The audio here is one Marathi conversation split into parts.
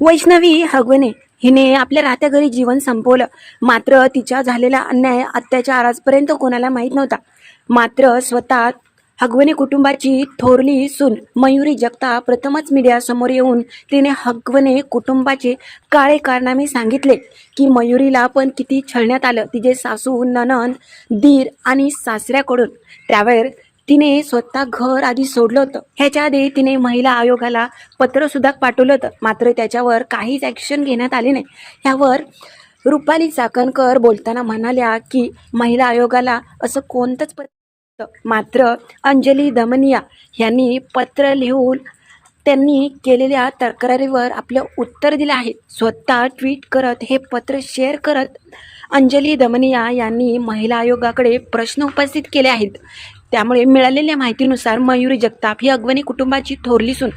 वैष्णवी हगवणे हिने आपल्या राहत्या घरी जीवन संपवलं. मात्र तिच्या झालेला अन्याय अत्याचार आजपर्यंत कोणाला माहीत नव्हता. मात्र स्वतः हगवणे कुटुंबाची थोरली सून मयुरी जगता प्रथमच मीडियासमोर येऊन तिने हगवणे कुटुंबाचे काळे कारनामे सांगितले की मयुरीला पण किती छळण्यात आलं. तिचे सासू ननंद दीर आणि सासऱ्याकडून. त्यावर तिने स्वतः घर आधी सोडलं होतं. ह्याच्या आधी तिने महिला आयोगाला पत्र सुद्धा पाठवलं होतं. मात्र त्याच्यावर काहीच ॲक्शन घेण्यात आली नाही. ह्यावर रुपाली चाकणकर बोलताना म्हणाल्या की महिला आयोगाला असं कोणतंच पत्र मात्र अंजली दमनिया यांनी पत्र लिहून त्यांनी केलेल्या तक्रारीवर आपलं उत्तर दिलं आहे. स्वतः ट्विट करत हे पत्र शेअर करत अंजली दमनिया यांनी महिला आयोगाकडे प्रश्न उपस्थित केले आहेत. त्यामुळे मिळालेल्या माहितीनुसार मयुरी जगताप ही अग्वनी कुटुंबाची थोरली सून.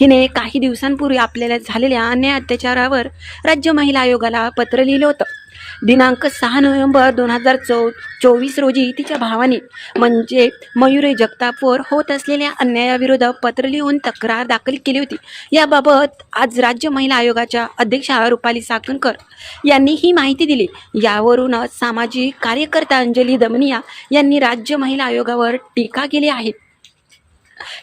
हिने काही दिवसांपूर्वी आपल्याला झालेल्या अन्याय अत्याचारावर राज्य महिला आयोगाला पत्र लिहिलं होतं. दिनांक सहा नोव्हेंबर दोन हजार चौ चोवीस रोजी तिच्या भावाने म्हणजे मयुरे जगतापवर होत असलेल्या अन्यायाविरोधात पत्र लिहून तक्रार दाखल केली होती. याबाबत आज राज्य महिला आयोगाच्या अध्यक्षा रुपाली साकणकर यांनी ही माहिती दिली. यावरूनच सामाजिक कार्यकर्ता अंजली दमनिया यांनी राज्य महिला आयोगावर टीका केली आहे.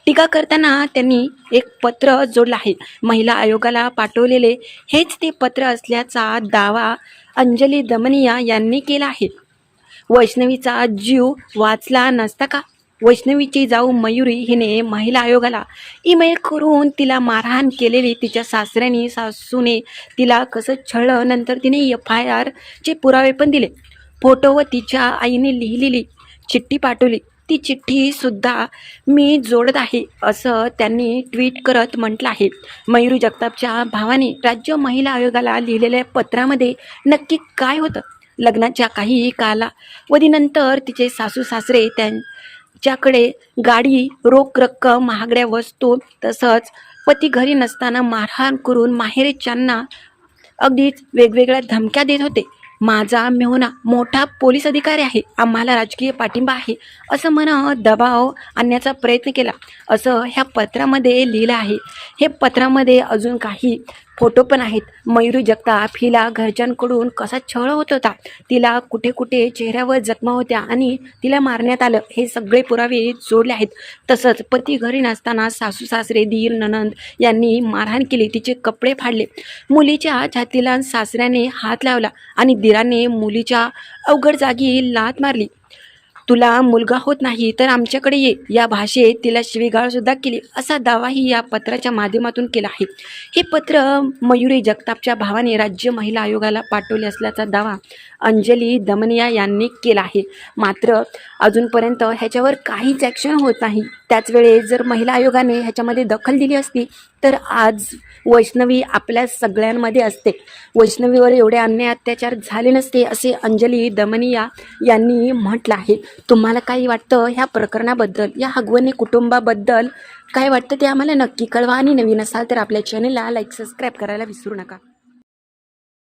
टीका करताना त्यांनी एक पत्र जोडलं आहे. महिला आयोगाला पाठवलेले हेच ते पत्र असल्याचा दावा अंजली दमनिया यांनी केला आहे. वैष्णवीचा जीव वाचला नसता का? वैष्णवीची जाऊ मयुरी हिने महिला आयोगाला ईमेल करून तिला मारहाण केलेली तिच्या सासऱ्याने सासूने तिला कसं छळलं नंतर तिने एफ आय आरचे पुरावे पण दिले. फोटो व तिच्या आईने लिहिलेली चिठ्ठी पाठवली. ती चिठ्ठीसुद्धा मी जोडत आहे असं त्यांनी ट्विट करत म्हटलं आहे. मयुरी जगतापच्या भावाने राज्य महिला आयोगाला लिहिलेल्या पत्रामध्ये नक्की काय होतं? लग्नाच्या काही कालावधीनंतर तिचे सासू सासरे त्यांच्याकडे गाडी रोख रक्कम महागड्या वस्तू तसंच पती घरी नसताना मारहाण करून माहेरच्यांना अगदीच वेगवेगळ्या धमक्या देत होते. माझा मेहुना मोठा पोलीस अधिकारी आहे आम्हाला राजकीय पाठिंबा आहे असं म्हणत दबाव आणण्याचा प्रयत्न केला. असं ह्या पत्रामध्ये लिहिलं आहे. हे पत्रामध्ये अजून काही फोटो पण आहेत. मयुरी जगताप हिला घरच्यांकडून कसा छळ होत होता. तिला कुठे कुठे चेहऱ्यावर जखमा होत्या आणि तिला मारण्यात आलं. हे सगळे पुरावे जोडले आहेत. तसंच पती घरी नसताना सासू सासरे धीर ननंद यांनी मारहाण केली. तिचे कपडे फाडले. मुलीच्या छातीला सासऱ्याने हात लावला आणि दिराने मुलीच्या अवघड जागी लात मारली. तुला मुलगा होत नाही तर आमच्याकडे ये. या भाषेत तिला शिवीगाळ सुद्धा केली. असा दावाही या पत्राच्या माध्यमातून केला आहे. हे पत्र मयुरी जगतापच्या भावाने राज्य महिला आयोगाला पाठवले असल्याचा दावा अंजली दमनिया यांनी केला आहे. मात्र अजूनपर्यंत ह्याच्यावर काहीच ॲक्शन होत नाही. त्याच वेळेस जर महिला आयोगाने ह्याच्यामध्ये दखल दिली असती तर आज वैष्णवी आपल्या सगळ्यांमध्ये असते. वैष्णवीवर एवढे अन्याय अत्याचार झाले नसते असे अंजली दमनिया यांनी म्हटलं आहे. तुम्हाला काही वाटतं ह्या प्रकरणाबद्दल या हगवणी कुटुंबाबद्दल? काय वाटतं ते आम्हाला नक्की कळवा आणि नवीन असाल तर आपल्या चॅनलला लाईक सबस्क्राईब करायला विसरू नका.